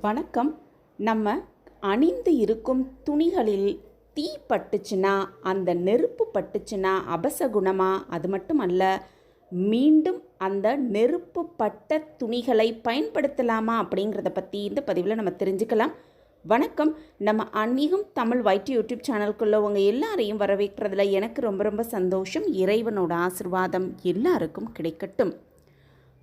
வணக்கம். நம்ம அணிந்து இருக்கும் துணிகளில் தீ பட்டுச்சுன்னா அந்த நெருப்பு பட்டுச்சுன்னா அபசகுணமா அது மட்டும் அல்ல மீண்டும் அந்த நெருப்பு பட்ட துணிகளை பயன்படுத்தலாமா அப்படிங்கிறத பற்றி இந்த பதிவில் நம்ம தெரிஞ்சுக்கலாம். வணக்கம். நம்ம ஆன்மீகம் தமிழ் வைட் யூடியூப் சேனலுக்குள்ள உங்கள் எல்லாரையும் வரவேற்கிறதுல எனக்கு ரொம்ப ரொம்ப சந்தோஷம். இறைவனோட ஆசிர்வாதம் எல்லாருக்கும் கிடைக்கட்டும்.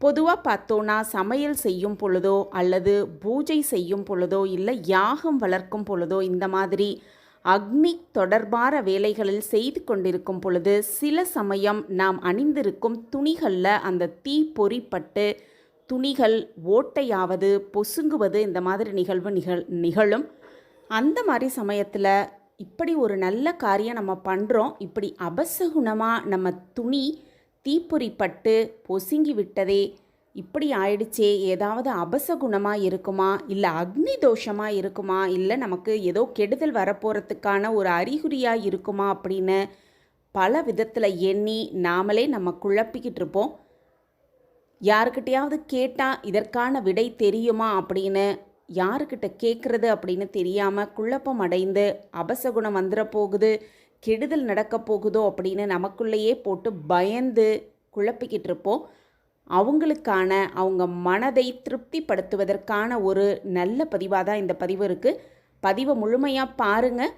பொதுவாக பார்த்தோன்னா சமையல் செய்யும் பொழுதோ அல்லது பூஜை செய்யும் பொழுதோ இல்லை யாகம் வளர்க்கும் பொழுதோ இந்த மாதிரி அக்னி தொடர்பான வேலைகளில் செய்து கொண்டிருக்கும் பொழுது சில சமயம் நாம் அணிந்திருக்கும் துணிகளில் அந்த தீ பொறிப்பட்டு துணிகள் ஓட்டையாவது பொசுங்குவது இந்த மாதிரி நிகழ்வு நிகழ் நிகழும். அந்த மாதிரி சமயத்தில் இப்படி ஒரு நல்ல காரியம் நம்ம பண்ணுறோம் இப்படி அபசகுணமாக நம்ம துணி தீப்பொறிப்பட்டு பொசுங்கி விட்டதே இப்படி ஆயிடுச்சே ஏதாவது அபசகுணமாக இருக்குமா? இல்லை அக்னி தோஷமாக இருக்குமா? இல்லை நமக்கு ஏதோ கெடுதல் வரப்போகிறதுக்கான ஒரு அறிகுறியாக இருக்குமா? அப்படின்னு பல விதத்தில் எண்ணி நாமளே நம்ம குழப்பிக்கிட்டு இருப்போம். யாருக்கிட்டையாவது கேட்டால் இதற்கான விடை தெரியுமா அப்படின்னு யாருக்கிட்ட கேட்குறது அப்படின்னு தெரியாமல் குழப்பம் அடைந்து அபசகுணம் வந்துட போகுது. கெடுதல் நடக்க போகுதோ அப்படின்னு நமக்குள்ளேயே போட்டு பயந்து குழப்பிக்கிட்டு இருப்போம். அவங்களுக்கான அவங்க மனதை திருப்திப்படுத்துவதற்கான ஒரு நல்ல பதிவாக தான் இந்த பதிவு இருக்குது பதிவை முழுமையாக பாருங்கள்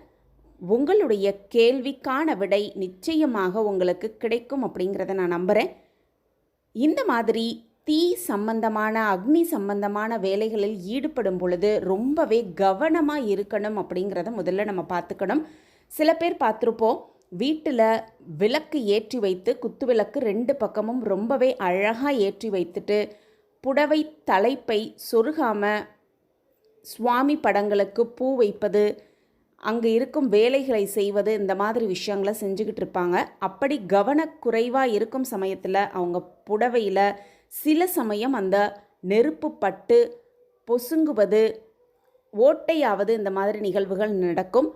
உங்களுடைய கேள்விக்கான விடை நிச்சயமாக உங்களுக்கு கிடைக்கும் அப்படிங்கிறத நான் நம்புகிறேன் இந்த மாதிரி தீ சம்பந்தமான அக்னி சம்பந்தமான வேலைகளில் ஈடுபடும் பொழுது ரொம்பவே கவனமாக இருக்கணும் அப்படிங்கிறத முதல்ல நம்ம பார்த்துக்கணும். சில பேர் பார்த்துருப்போம் வீட்டில் விளக்கு ஏற்றி வைத்து குத்து விளக்கு ரெண்டு பக்கமும் ரொம்பவே அழகாக ஏற்றி வைத்துட்டு புடவை தலைப்பை சொருகாமல் சுவாமி படங்களுக்கு பூ வைப்பது அங்கே இருக்கும் வேலைகளை செய்வது இந்த மாதிரி விஷயங்களை செஞ்சுக்கிட்டு இருப்பாங்க. அப்படி கவனக்குறைவாக இருக்கும் சமயத்தில் அவங்க புடவையில் சில சமயம் அந்த நெருப்பு பட்டு பொசுங்குவது ஓட்டையாவது இந்த மாதிரி நிகழ்வுகள் நடக்கும்.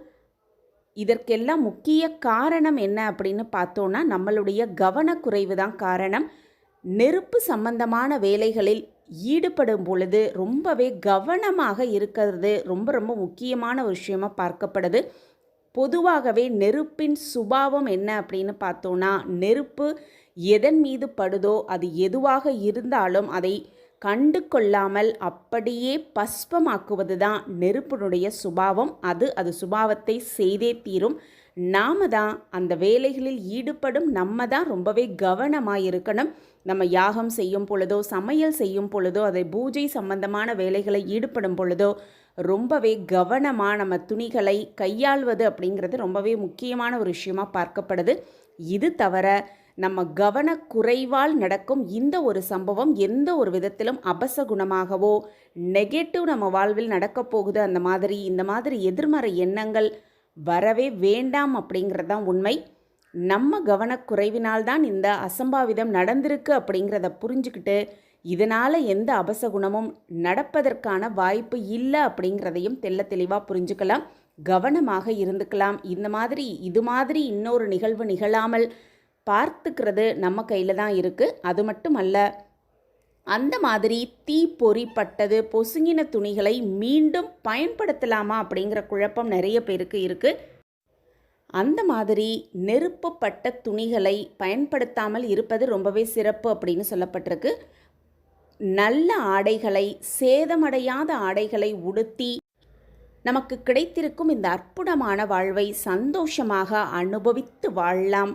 இதற்கெல்லாம் முக்கிய காரணம் என்ன அப்படின்னு பார்த்தோன்னா நம்மளுடைய கவனக்குறைவு தான் காரணம். நெருப்பு சம்பந்தமான வேலைகளில் ஈடுபடும் பொழுது ரொம்பவே கவனமாக இருக்கிறது ரொம்ப ரொம்ப முக்கியமான விஷயமாக பார்க்கப்படுது. பொதுவாகவே நெருப்பின் சுபாவம் என்ன அப்படின்னு பார்த்தோன்னா நெருப்பு எதன் மீது படுதோ அது எதுவாக இருந்தாலும் அதை கண்டு கொள்ளாமல் அப்படியே பஸ்பமாக்குவது தான் நெருப்பினுடைய சுபாவம். அது அது சுபாவத்தை செய்தே தீரும். நாம தான் அந்த வேலைகளில் ஈடுபடும். நம்ம தான் ரொம்பவே கவனமாக இருக்கணும் நம்ம யாகம் செய்யும் பொழுதோ சமையல் செய்யும் பொழுதோ அதை பூஜை சம்பந்தமான வேலைகளை ஈடுபடும் பொழுதோ ரொம்பவே கவனமாக நம்ம துணிகளை கையாள்வது அப்படிங்கிறது ரொம்பவே முக்கியமான ஒரு விஷயமாக பார்க்கப்படுது. இது தவிர நம்ம கவனக்குறைவால் நடக்கும் இந்த ஒரு சம்பவம் எந்த ஒரு விதத்திலும் அபசகுணமாகவோ நெகட்டிவ் நம்ம வாழ்வில் நடக்கப் போகுது அந்த மாதிரி இந்த மாதிரி எதிர்மறை எண்ணங்கள் வரவே வேண்டாம் அப்படிங்கிறது தான் உண்மை. நம்ம கவனக்குறைவினால் தான் இந்த அசம்பாவிதம் நடந்திருக்கு அப்படிங்கிறத புரிஞ்சுக்கிட்டு இதனால் எந்த அபசகுணமும் நடப்பதற்கான வாய்ப்பு இல்லை அப்படிங்கிறதையும் தெல்ல தெளிவாக புரிஞ்சுக்கலாம். கவனமாக இருந்துக்கலாம். இந்த மாதிரி இது மாதிரி இன்னொரு நிகழ்வு நிகழாமல் பார்த்துக்கிறது நம்ம கையில் தான் இருக்குது அது மட்டும் அல்ல அந்த மாதிரி தீ பொறிப்பட்டது பொசுங்கின துணிகளை மீண்டும் பயன்படுத்தலாமா அப்படிங்கிற குழப்பம் நிறைய பேருக்கு இருக்குது அந்த மாதிரி நெருப்புப்பட்ட துணிகளை பயன்படுத்தாமல் இருப்பது ரொம்பவே சிறப்பு அப்படின்னு சொல்லப்பட்டிருக்கு. நல்ல ஆடைகளை சேதமடையாத ஆடைகளை உடுத்தி நமக்கு கிடைத்திருக்கும் இந்த அற்புதமான வாழ்வை சந்தோஷமாக அனுபவித்து வாழலாம்.